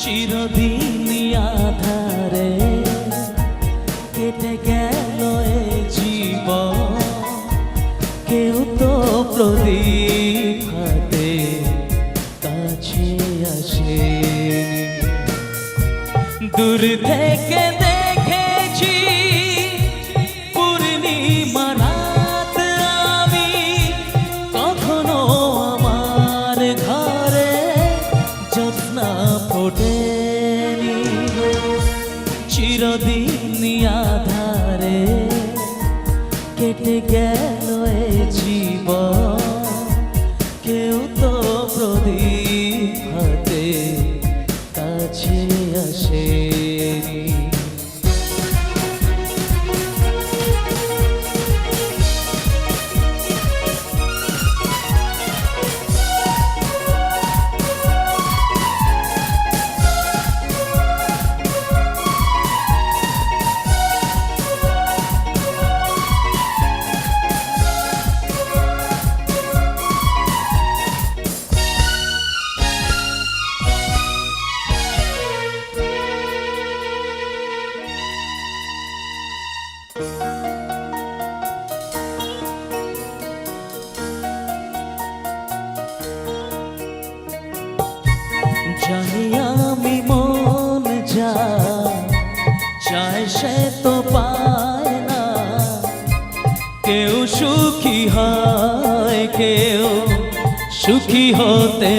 চিরদিন আধারে কেটে গেল এ জীবন। কেউ তো প্রদীপ হাতে কাছে আসেনি দূর থেকে দেখেছি পূর্ণিমা রাত কখনো আমার ঘরে জ্যোৎস্না ফোটেনি চিরদিন আধারে কেটে গেল এ জীবন। কেউ তো প্রদীপ জানি আমি মন যা চায় সে তো পায় না। কেউ সুখী হয়, কেউ সুখী হতে